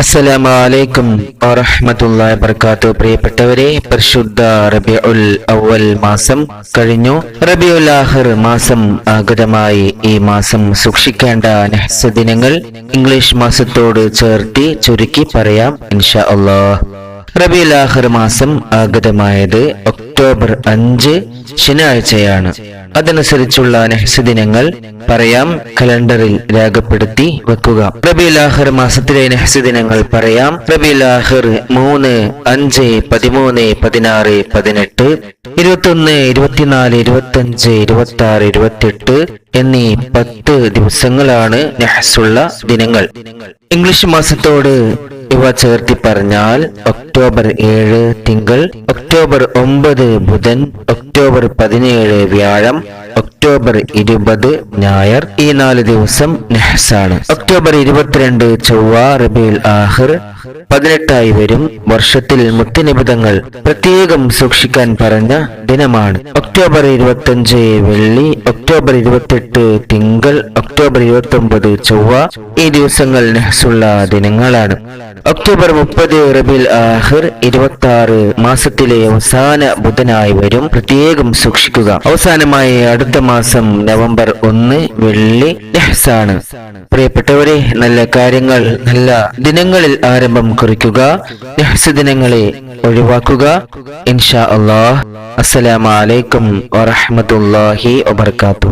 അസ്സലാമലൈക്കും വറഹമത്തുള്ള വർക്കാത്തു പ്രിയപ്പെട്ടവരെ പരിശുദ്ധ റബിഉൽ അവൽ മാസം കഴിഞ്ഞു. റബിഉൽ ആഹിർ മാസം ആഗതമായി ഈ മാസം സൂക്ഷിക്കേണ്ട നഹസ ദിനങ്ങൾ ഇംഗ്ലീഷ് മാസത്തോട് ചേർത്തി ചുരുക്കി പറയാം. ഇൻഷാ അള്ളാഹ്. റബിയുൽ ആഹിർ മാസം ആഗതമായത് അഞ്ച് ശനിയാഴ്ചയാണ്. അതനുസരിച്ചുള്ള നഹ്സ് ദിനങ്ങൾ പറയാം കലണ്ടറിൽ രേഖപ്പെടുത്തി വെക്കുക. റബിയുൽ ആഹിർ മാസത്തിലെ നഹ്സ് ദിനങ്ങൾ പറയാം. റബിയുൽ ആഹിർ മൂന്ന് അഞ്ച് പതിമൂന്ന് പതിനാറ് പതിനെട്ട് ഇരുപത്തൊന്ന് ഇരുപത്തിനാല് ഇരുപത്തഞ്ച് ഇരുപത്തി ആറ് ഇരുപത്തിയെട്ട് എന്നീ പത്ത് ദിവസങ്ങളാണ് നെഹസുള്ള ദിനങ്ങൾ. ഇംഗ്ലീഷ് മാസത്തോട് ഇവ ചേർത്തി പറഞ്ഞാൽ ഒക്ടോബർ ഏഴ് തിങ്കൾ ഒക്ടോബർ ഒമ്പത് ബുധൻ ഒക്ടോബർ പതിനേഴ് വ്യാഴം ഒക്ടോബർ ഇരുപത് ഞായർ. ഈ നാല് ദിവസം നെഹ്സാണ്. ഒക്ടോബർ ഇരുപത്തിരണ്ട് ചൊവ്വ റബിയുൽ ആഹിർ പതിനെട്ടായി വരും വർഷത്തിൽ മുത്തനിബിതങ്ങൾ പ്രത്യേകം സൂക്ഷിക്കാൻ പറഞ്ഞ ദിനമാണ്. ഒക്ടോബർ ഇരുപത്തഞ്ച് വെള്ളി ഒക്ടോബർ ഇരുപത്തെട്ട് തിങ്കൾ ഒക്ടോബർ ഇരുപത്തി ഒമ്പത് ചൊവ്വ ഈ ദിവസങ്ങൾ നെഹ്സുള്ള ദിനങ്ങളാണ്. ഒക്ടോബർ മുപ്പത് റബിൽ ആഹിർ ഇരുപത്തി ആറ് മാസത്തിലെ അവസാന ബുധനായി വരും. പ്രത്യേകം സൂക്ഷിക്കുക. അവസാനമായി അടുത്ത മാസം നവംബർ ഒന്ന് വെള്ളി നെഹ്സാണ്. പ്രിയപ്പെട്ടവരെ നല്ല കാര്യങ്ങൾ നല്ല ദിനങ്ങളിൽ ആരംഭം കുറിക്കുക രഹസ്യദിനങ്ങളെ ദിനങ്ങളെ ഒഴിവാക്കുക. ഇൻഷാ അള്ളാഹ് അസ്സലാമലൈക്കും വറഹമത്തല്ലാഹി വബർക്കാത്തു